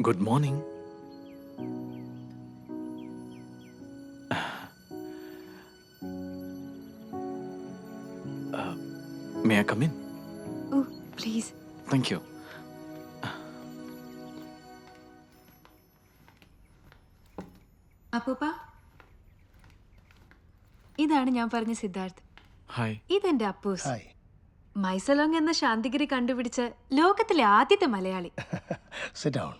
Good morning may I come in oh please thank you അപ്പൂപ്പ ഇതാണ് ഞാൻ പറഞ്ഞ സിദ്ധാർത്ഥ്. ഹായ് ഇതെന്റെ അപ്പൂസ്. ഹായ് മൈസലോങ് എന്ന ശാന്തിഗിരി കണ്ടുപിടിച്ച ലോകത്തിലെ ആദ്യത്തെ Malayali. Sit down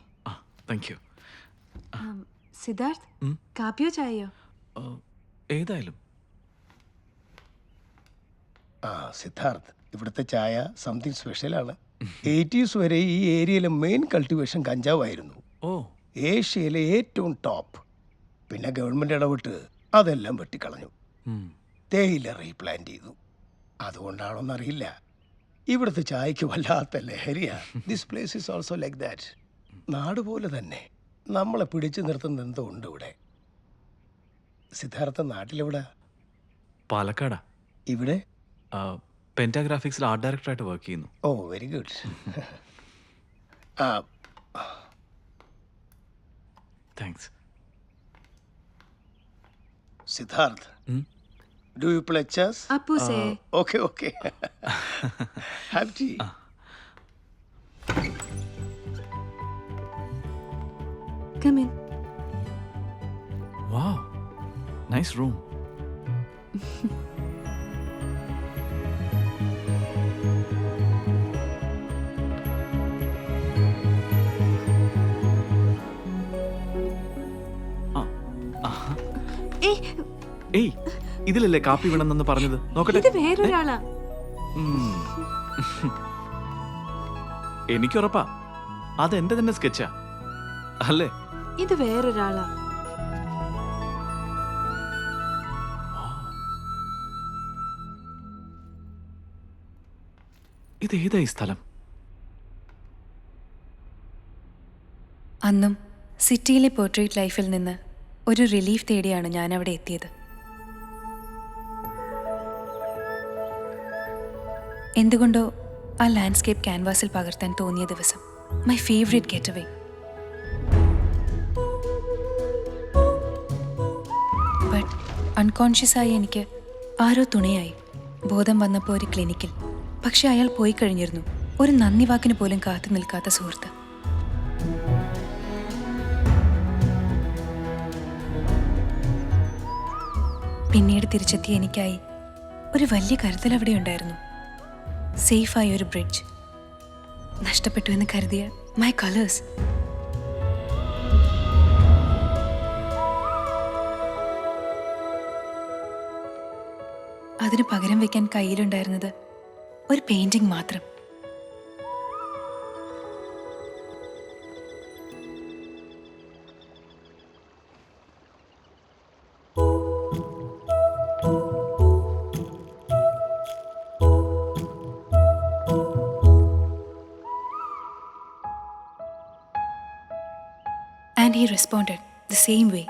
thank you Siddharth കാപ്പിയോ ചായയോ? ഏതായാലും. ആ സിദ്ധാർത്ഥ് ഇവിടുത്തെ ചായ സംതിങ് സ്പെഷ്യലാണ് എയ്റ്റീസ് വരെ ഈ ഏരിയയിലെ മെയിൻ കൾട്ടിവേഷൻ കഞ്ചാവായിരുന്നു. ഓ. ഏഷ്യയിലെ ഏറ്റവും ടോപ്പ് പിന്നെ ഗവൺമെന്റ് ഇടപെട്ട് അതെല്ലാം വെട്ടിക്കളഞ്ഞു. തേയില റീപ്ലാന്റ് ചെയ്തു. അതുകൊണ്ടാണോന്നറിയില്ല. ഇവിടുത്തെ ചായക്ക് വല്ലാത്ത ലഹരിയാ. This place is also like that നാട് പോലെ തന്നെ. നമ്മളെ പിടിച്ചു നിർത്തുന്ന എന്തോ ഉണ്ട് ഇവിടെ. സിദ്ധാർത്ഥ നാട്ടിലെവിടെ? പാലക്കാടാ. ഇവിടെ? പെന്റാഗ്രാഫിക്സിൽ ആർട്ട് ഡയറക്ടറായിട്ട് വർക്ക് ചെയ്യുന്നു. ഓ വെരി ഗുഡ് ആ. Thanks Siddharth? Do you play chess അപ്പൂസേ. Okay okay have tea come in വാ നൈസ് റൂം ഏയ് ഏയ് ഇതിലല്ലേ കാപ്പി വേണമെന്ന് പറഞ്ഞത്? നോക്കട്ടെ. ഇത് വേറൊരാളാ. എനിക്കുറപ്പാ. അതെന്റെ തന്നെ സ്കെച്ചാ. അല്ലേ? ഇത് വേറൊരാളാ. ഇത് ഏതായി സ്ഥലം? അന്നും സിറ്റിയിലെ പോർട്രേറ്റ് ലൈഫിൽ നിന്ന് ഒരു റിലീഫ് തേടിയാണ് ഞാൻ അവിടെ എത്തിയത്. എന്തുകൊണ്ടോ ആ ലാൻഡ്സ്കേപ്പ് ക്യാൻവാസിൽ പകർത്താൻ തോന്നിയ ദിവസം my favourite getaway but unconscious ആയി എനിക്ക് ആരോ തുണയായി. ബോധം വന്നപ്പോൾ ഒരു ക്ലിനിക്കിൽ പക്ഷെ അയാൾ പോയി കഴിഞ്ഞിരുന്നു. ഒരു നന്ദി വാക്കിന് പോലും കാത്തു നിൽക്കാത്ത സുഹൃത്ത്. പിന്നീട് തിരിച്ചെത്തിയ എനിക്കായി ഒരു വലിയ കരുതൽ അവിടെ ഉണ്ടായിരുന്നു. സേഫായ ഒരു ബ്രിഡ്ജ് നഷ്ടപ്പെട്ടു എന്ന് കരുതിയ മൈ കളേഴ്സ് അതിന് പകരം വെക്കാൻ കയ്യിലുണ്ടായിരുന്നത് ഒരു പെയിന്റിംഗ് മാത്രം. And he responded the same way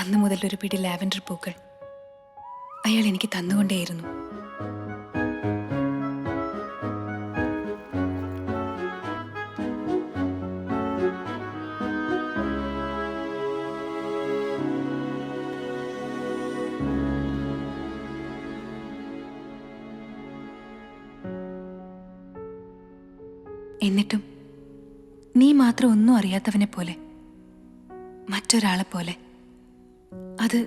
അന്ന് മുതൽ ഒരു പിടി ലാവൻഡർ പൂക്കൾ. അയാൾ എനിക്ക് തന്നുകൊണ്ടേയിരുന്നു. എന്നിട്ടും നീ മാത്രം ഒന്നും അറിയാത്തവനെ പോലെ മറ്റൊരാളെ പോലെ. അത്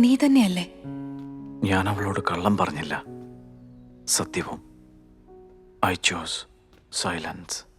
നീ തന്നെയല്ലേ? ഞാൻ അവളോട് കള്ളം പറഞ്ഞില്ല. സത്യവും. I chose silence